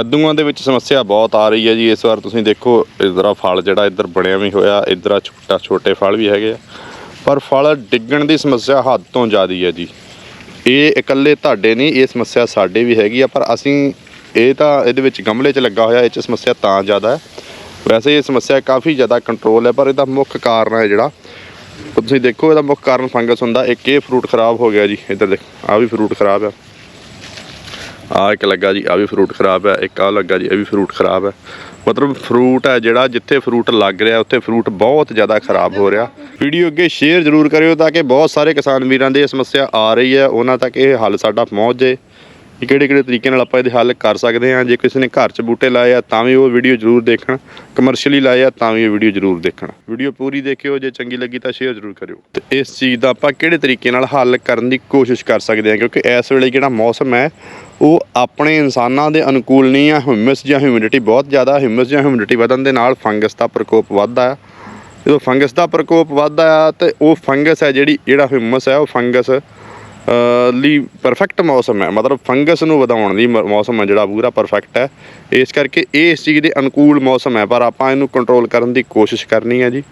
ਕੱਦੂਆਂ ਦੇ ਵਿੱਚ ਸਮੱਸਿਆ ਬਹੁਤ ਆ ਰਹੀ ਹੈ ਜੀ। ਇਸ ਵਾਰ ਤੁਸੀਂ ਦੇਖੋ, ਇਧਰ ਫਲ ਜਿਹੜਾ ਇੱਧਰ ਬਣਿਆ ਵੀ ਹੋਇਆ, ਇੱਧਰ ਛੋਟਾ, ਛੋਟੇ ਫਲ ਵੀ ਹੈਗੇ ਆ। ਪਰ ਫਲ ਡਿੱਗਣ ਦੀ ਸਮੱਸਿਆ ਹੱਦ ਤੋਂ ਜ਼ਿਆਦੀ ਹੈ ਜੀ। ਇਹ ਇਕੱਲੇ ਤੁਹਾਡੇ ਨਹੀਂ, ਇਹ ਸਮੱਸਿਆ ਸਾਡੇ ਵੀ ਹੈਗੀ ਆ, ਪਰ ਅਸੀਂ ਇਹ ਤਾਂ ਇਹਦੇ ਵਿੱਚ ਗਮਲੇ 'ਚ ਲੱਗਾ ਹੋਇਆ, ਇਹ 'ਚ ਸਮੱਸਿਆ ਤਾਂ ਜ਼ਿਆਦਾ ਹੈ। ਵੈਸੇ ਇਹ ਸਮੱਸਿਆ ਕਾਫੀ ਜ਼ਿਆਦਾ ਕੰਟਰੋਲ ਹੈ, ਪਰ ਇਹਦਾ ਮੁੱਖ ਕਾਰਨ ਹੈ ਜਿਹੜਾ। ਤੁਸੀਂ ਦੇਖੋ, ਇਹਦਾ ਮੁੱਖ ਕਾਰਨ ਫੰਗਸ ਹੁੰਦਾ, ਇੱਕ ਇਹ ਫਰੂਟ ਖਰਾਬ ਹੋ ਗਿਆ ਜੀ, ਇੱਧਰ ਦੇਖ ਆ ਵੀ ਫਰੂਟ ਖਰਾਬ ਆ। ਆ ਇੱਕ ਲੱਗਾ ਜੀ ਆ ਵੀ ਫਰੂਟ ਖਰਾਬ ਹੈ, ਇੱਕ ਆ ਲੱਗਾ ਜੀ, ਇਹ ਵੀ ਫਰੂਟ ਖਰਾਬ ਹੈ। ਮਤਲਬ ਫਰੂਟ ਹੈ ਜਿਹੜਾ ਜਿੱਥੇ ਫਰੂਟ ਲੱਗ ਰਿਹਾ, ਉੱਥੇ ਫਰੂਟ ਬਹੁਤ ਜ਼ਿਆਦਾ ਖਰਾਬ ਹੋ ਰਿਹਾ। ਵੀਡੀਓ ਅੱਗੇ ਸ਼ੇਅਰ ਜ਼ਰੂਰ ਕਰਿਓ ਤਾਂ ਕਿ ਬਹੁਤ ਸਾਰੇ ਕਿਸਾਨ ਵੀਰਾਂ ਦੀ ਇਹ ਸਮੱਸਿਆ ਆ ਰਹੀ ਹੈ, ਉਹਨਾਂ ਤੱਕ ਇਹ ਹੱਲ ਸਾਡਾ ਪਹੁੰਚ ਜੇ ਕਿ ਕਿਹੜੇ ਕਿਹੜੇ ਤਰੀਕੇ ਨਾਲ ਆਪਾਂ ਇਹਦੇ ਹੱਲ ਕਰ ਸਕਦੇ ਹਾਂ। ਜੇ ਕਿਸੇ ਨੇ ਘਰ 'ਚ ਬੂਟੇ ਲਾਏ ਆ, ਤਾਂ ਵੀ ਉਹ ਵੀਡੀਓ ਜ਼ਰੂਰ ਦੇਖਣ। ਕਮਰਸ਼ੀਅਲੀ ਲਾਏ ਆ, ਤਾਂ ਵੀ ਇਹ ਵੀਡੀਓ ਜ਼ਰੂਰ ਦੇਖਣ। ਵੀਡੀਓ ਪੂਰੀ ਦੇਖਿਓ, ਜੇ ਚੰਗੀ ਲੱਗੀ ਤਾਂ ਸ਼ੇਅਰ ਜ਼ਰੂਰ ਕਰਿਓ। ਤੇ ਇਸ ਚੀਜ਼ ਦਾ ਆਪਾਂ ਕਿਹੜੇ ਤਰੀਕੇ ਨਾਲ ਹੱਲ ਕਰਨ ਦੀ ਕੋਸ਼ਿਸ਼ ਕਰ ਸਕਦੇ ਹਾਂ, ਕਿਉਂਕਿ ਇਸ ਵੇਲੇ ਜਿਹੜਾ ਮੌਸਮ ਹੈ, ਉਹ ਆਪਣੇ ਇਨਸਾਨਾਂ ਦੇ ਅਨੁਕੂਲ ਨਹੀਂ ਆ। ਹਿਊਮਸ ਜਾਂ ਹਿਊਮਿਡਿਟੀ ਬਹੁਤ ਜ਼ਿਆਦਾ ਹਿਊਮਸ ਜਾਂ ਹਿਊਮਿਡਿਟੀ ਵਧਣ ਦੇ ਨਾਲ ਫੰਗਸ ਦਾ ਪ੍ਰਕੋਪ ਵੱਧਦਾ ਹੈ ਜਦੋਂ ਫੰਗਸ ਦਾ ਪ੍ਰਕੋਪ ਵੱਧਦਾ ਆ, ਤੇ ਉਹ ਫੰਗਸ ਹੈ ਜਿਹੜੀ, ਜਿਹੜਾ ਹਿਊਮਸ ਹੈ, ਉਹ ਫੰਗਸ ਲਈ ਪਰਫੈਕਟ ਮੌਸਮ ਹੈ। ਮਤਲਬ ਫੰਗਸ ਨੂੰ ਵਧਾਉਣ ਦੀ ਮ- ਮੌਸਮ ਹੈ ਜਿਹੜਾ, ਪੂਰਾ ਪਰਫੈਕਟ ਹੈ। ਇਸ ਕਰਕੇ ਇਹ ਇਸ ਚੀਜ਼ ਦੇ ਅਨੁਕੂਲ ਮੌਸਮ ਹੈ। ਪਰ ਆਪਾਂ ਇਹਨੂੰ ਕੰਟਰੋਲ ਕਰਨ ਦੀ ਕੋਸ਼ਿਸ਼ ਕਰਨੀ ਹੈ ਜੀ।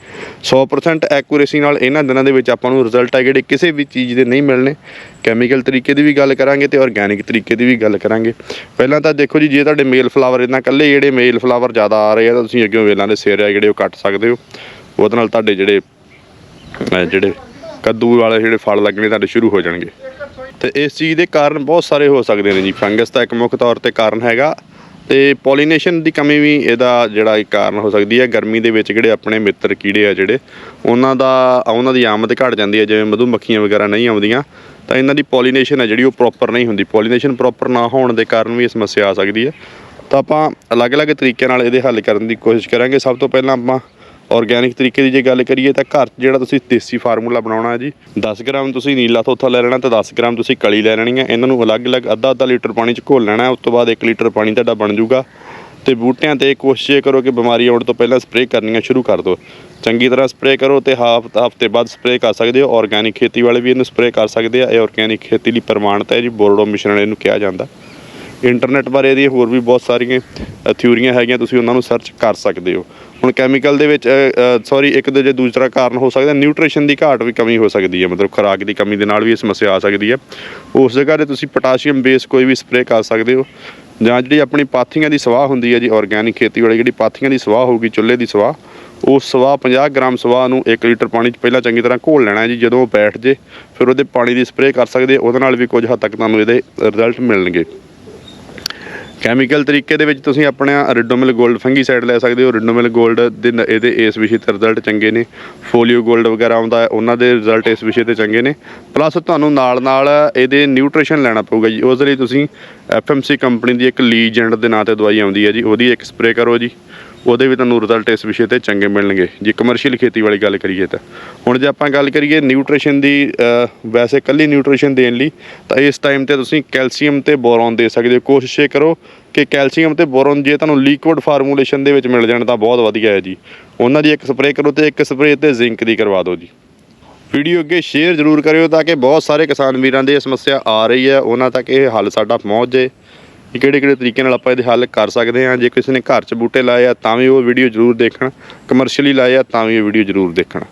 100% ਐਕੂਰੇਸੀ ਨਾਲ ਇਹਨਾਂ ਦਿਨਾਂ ਦੇ ਵਿੱਚ ਆਪਾਂ ਨੂੰ ਰਿਜ਼ਲਟ ਹੈ ਜਿਹੜੇ ਕਿਸੇ ਵੀ ਚੀਜ਼ ਦੇ ਨਹੀਂ ਮਿਲਣੇ। ਕੈਮੀਕਲ ਤਰੀਕੇ ਦੀ ਵੀ ਗੱਲ ਕਰਾਂਗੇ ਤੇ ਆਰਗੈਨਿਕ ਤਰੀਕੇ ਦੀ ਵੀ ਗੱਲ ਕਰਾਂਗੇ। ਪਹਿਲਾਂ ਤਾਂ ਦੇਖੋ ਜੀ, ਜੇ ਤੁਹਾਡੇ ਮੇਲ ਫਲਾਵਰ ਇਦਾਂ ਕੱਲੇ ਜਿਹੜੇ ਮੇਲ ਫਲਾਵਰ ਜ਼ਿਆਦਾ ਆ ਰਹੇ ਆ, ਤਾਂ ਤੁਸੀਂ ਅੱਗੇ ਵੇਲਾਂ ਦੇ ਸਿਰ ਆ ਜਿਹੜੇ ਉਹ ਕੱਟ ਸਕਦੇ ਹੋ। ਉਹਦੇ ਨਾਲ ਤੁਹਾਡੇ ਜਿਹੜੇ ਜਿਹੜੇ ਕੱਦੂ ਵਾਲੇ ਜਿਹੜੇ ਫਲ ਲੱਗਣੇ ਤੁਹਾਡੇ ਸ਼ੁਰੂ ਹੋ ਜਾਣਗੇ। ਤੇ ਇਸ ਚੀਜ਼ ਦੇ ਕਾਰਨ ਬਹੁਤ ਸਾਰੇ ਹੋ ਸਕਦੇ ਨੇ ਜੀ। ਫੰਗਸ ਦਾ ਇੱਕ ਮੁੱਖ ਤੌਰ ਤੇ ਕਾਰਨ ਹੈਗਾ। ਤੇ ਪੋਲੀਨੇਸ਼ਨ ਦੀ ਕਮੀ ਵੀ ਇਹਦਾ ਜਿਹੜਾ ਇੱਕ ਕਾਰਨ ਹੋ ਸਕਦੀ ਹੈ। ਗਰਮੀ ਦੇ ਵਿੱਚ ਜਿਹੜੇ ਆਪਣੇ ਮਿੱਤਰ ਕੀੜੇ ਆ ਜਿਹੜੇ, ਉਹਨਾਂ ਦਾ, ਉਹਨਾਂ ਦੀ ਆਮਦ ਘਟ ਜਾਂਦੀ ਹੈ। ਜਿਵੇਂ ਮਧੂਮੱਖੀਆਂ ਵਗੈਰਾ ਨਹੀਂ ਆਉਂਦੀਆਂ, ਤਾਂ ਇਹਨਾਂ ਦੀ ਪੋਲੀਨੇਸ਼ਨ ਹੈ ਜਿਹੜੀ ਉਹ ਪ੍ਰੋਪਰ ਨਹੀਂ ਹੁੰਦੀ। ਪੋਲੀਨੇਸ਼ਨ ਪ੍ਰੋਪਰ ਨਾ ਹੋਣ ਦੇ ਕਾਰਨ ਵੀ ਇਹ ਸਮੱਸਿਆ ਆ ਸਕਦੀ ਹੈ। ਤਾਂ ਆਪਾਂ ਅਲੱਗ-ਅਲੱਗ ਤਰੀਕੇ ਨਾਲ ਇਹਦੇ ਹੱਲ ਕਰਨ ਦੀ ਕੋਸ਼ਿਸ਼ ਕਰਾਂਗੇ। ਸਭ ਤੋਂ ਪਹਿਲਾਂ ਆਪਾਂ ਆਰਗੈਨਿਕ ਤਰੀਕੇ ਦੀ ਜੇ ਗੱਲ ਕਰੀਏ ਤਾਂ ਘਰ 'ਚ ਜਿਹੜਾ ਤੁਸੀਂ ਦੇਸੀ ਫਾਰਮੂਲਾ ਬਣਾਉਣਾ ਹੈ ਜੀ 10 ਗ੍ਰਾਮ ਤੁਸੀਂ ਨੀਲਾ ਥੋਥਾ ਲੈ ਲੈਣਾ ਤੇ 10 ਗ੍ਰਾਮ ਤੁਸੀਂ ਕਲੀ ਲੈ ਲੈਣੀ ਹੈ। ਇਹਨਾਂ ਨੂੰ ਅਲੱਗ-ਅਲੱਗ ਅੱਧਾ ਅੱਧਾ ਲੀਟਰ ਪਾਣੀ 'ਚ ਘੋਲ ਲੈਣਾ ਉਸ ਤੋਂ ਬਾਅਦ 1 ਲੀਟਰ ਪਾਣੀ ਤੁਹਾਡਾ ਬਣ ਜਾਊਗਾ। ਤੇ ਬੂਟਿਆਂ ਤੇ ਕੋਸ਼ਿਸ਼ ਕਰੋ ਕਿ ਬਿਮਾਰੀ ਆਉਣ ਤੋਂ ਪਹਿਲਾਂ ਸਪਰੇਅ ਕਰਨੀਆਂ ਸ਼ੁਰੂ ਕਰ ਦਿਓ। ਚੰਗੀ ਤਰ੍ਹਾਂ ਸਪਰੇਅ ਕਰੋ ਤੇ ਹਾਫ ਹਫ਼ਤੇ ਬਾਅਦ ਸਪਰੇਅ ਕਰ ਸਕਦੇ ਹੋ। ਆਰਗੈਨਿਕ ਖੇਤੀ ਵਾਲੇ ਵੀ ਇਹਨੂੰ ਸਪਰੇਅ ਕਰ ਸਕਦੇ ਆ। ਇਹ ਆਰਗੈਨਿਕ ਖੇਤੀ ਲਈ ਪ੍ਰਮਾਣਿਤ ਹੈ ਜੀ, ਬੋਰਡੋ ਮਿਸ਼ਰਣ ਇਹਨੂੰ ਕਿਹਾ ਜਾਂਦਾ। ਇੰਟਰਨੈਟ ਬਾਰੇ ਇਹਦੀਆਂ ਹੋਰ ਵੀ ਬਹੁਤ ਸਾਰੀਆਂ ਥਿਊਰੀਆਂ ਹੈਗੀਆਂ, ਤੁਸੀਂ ਉਹਨਾਂ ਨੂੰ ਸਰਚ ਕਰ ਸਕਦੇ ਹੋ। ਹੁਣ ਕੈਮੀਕਲ ਦੇ ਵਿੱਚ ਸੌਰੀ ਇੱਕ ਦੇ ਜੇ ਦੂਸਰਾ ਕਾਰਨ ਹੋ ਸਕਦਾ ਨਿਊਟ੍ਰੀਸ਼ਨ ਦੀ ਘਾਟ ਵੀ ਕਮੀ ਹੋ ਸਕਦੀ ਹੈ, ਮਤਲਬ ਖੁਰਾਕ ਦੀ ਕਮੀ ਦੇ ਨਾਲ ਵੀ ਇਹ ਸਮੱਸਿਆ ਆ ਸਕਦੀ ਹੈ। ਉਸ ਜਗ੍ਹਾ ਤੇ ਤੁਸੀਂ ਪੋਟਾਸ਼ੀਅਮ ਬੇਸ ਕੋਈ ਵੀ ਸਪਰੇਅ ਕਰ ਸਕਦੇ ਹੋ, ਜਾਂ ਜਿਹੜੀ ਆਪਣੀ ਪਾਥੀਆਂ ਦੀ ਸਵਾਹ ਹੁੰਦੀ ਹੈ ਜੀ ਆਰਗੈਨਿਕ ਖੇਤੀ ਵਾਲੀ ਜਿਹੜੀ ਪਾਥੀਆਂ ਦੀ ਸਵਾਹ ਹੋਊਗੀ, ਚੁੱਲ੍ਹੇ ਦੀ ਸਵਾਹ, ਉਹ ਸਵਾਹ 50 ਗ੍ਰਾਮ ਸਵਾਹ ਨੂੰ 1 ਲੀਟਰ ਪਾਣੀ 'ਚ ਪਹਿਲਾਂ ਚੰਗੀ ਤਰ੍ਹਾਂ ਘੋਲ ਲੈਣਾ ਜੀ, ਜਦੋਂ ਉਹ ਬੈਠ ਜੇ, ਫਿਰ ਉਹਦੇ ਪਾਣੀ ਦੀ ਸਪਰੇਅ ਕਰ ਸਕਦੇ ਉਹਦੇ ਨਾਲ ਵੀ ਕੁਝ ਹੱਦ ਤੱਕ ਤੁਹਾਨੂੰ ਇਹਦੇ ਰਿਜ਼ਲਟ ਮਿਲਣਗੇ। ਕੈਮੀਕਲ ਤਰੀਕੇ ਦੇ ਵਿੱਚ ਤੁਸੀਂ ਆਪਣਾ ਰਿਡੋਮਿਲ ਗੋਲਡ ਫੰਗੀ ਸਾਈਡ ਲੈ ਸਕਦੇ ਹੋ। ਰਿਡੋਮਿਲ ਗੋਲਡ ਦੇ ਨ- ਇਹਦੇ ਇਸ ਵਿਸ਼ੇ ਤੇ ਰਿਜ਼ਲਟ ਚੰਗੇ ਨੇ। ਫੋਲੀਓ ਗੋਲਡ ਵਗੈਰਾ ਆਉਂਦਾ ਉਹਨਾਂ ਦੇ ਰਿਜ਼ਲਟ ਇਸ ਵਿਸ਼ੇ ਤੇ ਚੰਗੇ ਨੇ। ਪਲੱਸ ਤੁਹਾਨੂੰ ਨਾਲ ਨਾਲ ਇਹਦੇ ਨਿਊਟ੍ਰੀਸ਼ਨ ਲੈਣਾ ਪਊਗਾ ਜੀ। ਉਸ ਲਈ ਤੁਸੀਂ ਐਫਐਮਸੀ ਕੰਪਨੀ ਦੀ ਇੱਕ ਲੀਜੈਂਡ ਦੇ ਨਾਂ ਤੇ ਦਵਾਈ ਆਉਂਦੀ ਹੈ ਜੀ। ਉਹਦੀ ਇੱਕ ਸਪਰੇਅ ਕਰੋ ਜੀ। ਉਹਦੇ ਵੀ ਤੁਹਾਨੂੰ ਰਿਜ਼ਲਟ ਇਸ ਵਿਸ਼ੇ ਤੇ ਚੰਗੇ ਮਿਲਣਗੇ। ਜੇ ਕਮਰਸ਼ੀਅਲ ਖੇਤੀ ਵਾਲੀ ਗੱਲ ਕਰੀਏ ਤਾਂ। ਹੁਣ ਜੇ ਆਪਾਂ ਗੱਲ ਕਰੀਏ ਨਿਊਟ੍ਰੀਸ਼ਨ ਦੀ ਵੈਸੇ ਕੱਲੀ ਨਿਊਟ੍ਰੀਸ਼ਨ ਦੇਣ ਲਈ, ਤਾਂ ਇਸ ਟਾਈਮ ਤੇ ਤੁਸੀਂ ਕੈਲਸ਼ੀਅਮ ਤੇ ਬੋਰੋਨ ਦੇ ਸਕਦੇ ਹੋ। ਕੋਸ਼ਿਸ਼ ਇਹ ਕਰੋ ਕਿ ਕੈਲਸ਼ੀਅਮ ਤੇ ਬੋਰੋਨ ਜੇ ਤੁਹਾਨੂੰ ਲਿਕੁਇਡ ਫਾਰਮੂਲੇਸ਼ਨ ਦੇ ਵਿੱਚ ਮਿਲ ਜਾਣ ਤਾਂ ਬਹੁਤ ਵਧੀਆ ਹੈ ਜੀ। ਉਹਨਾਂ ਦੀ ਇੱਕ ਸਪਰੇਅ ਕਰੋ ਤੇ ਇੱਕ ਸਪਰੇਅ ਤੇ ਜ਼ਿੰਕ ਦੀ ਕਰਵਾ ਦਿਓ ਜੀ। ਵੀਡੀਓ ਅੱਗੇ ਸ਼ੇਅਰ ਜ਼ਰੂਰ ਕਰਿਓ ਤਾਂ ਕਿ ਬਹੁਤ ਸਾਰੇ ਕਿਸਾਨ ਵੀਰਾਂ ਦੀ ਇਹ ਸਮੱਸਿਆ ਆ ਰਹੀ ਹੈ। ਉਹਨਾਂ ਤੱਕ ਇਹ ਹੱਲ ਸਾਡਾ ਪਹੁੰਚ ਜੇ ਕਿ ਕਿਹੜੇ ਕਿਹੜੇ ਤਰੀਕੇ ਨਾਲ ਆਪਾਂ ਇਹਦੇ ਹੱਲ ਕਰ ਸਕਦੇ ਹਾਂ। ਜੇ ਕਿਸੇ ਨੇ ਘਰ 'ਚ ਬੂਟੇ ਲਾਏ ਆ ਤਾਂ ਵੀ ਉਹ ਵੀਡੀਓ ਜ਼ਰੂਰ ਦੇਖਣ ਕਮਰਸ਼ੀਅਲੀ ਲਾਏ ਆ ਤਾਂ ਵੀ ਉਹ ਵੀਡੀਓ ਜ਼ਰੂਰ ਦੇਖਣ।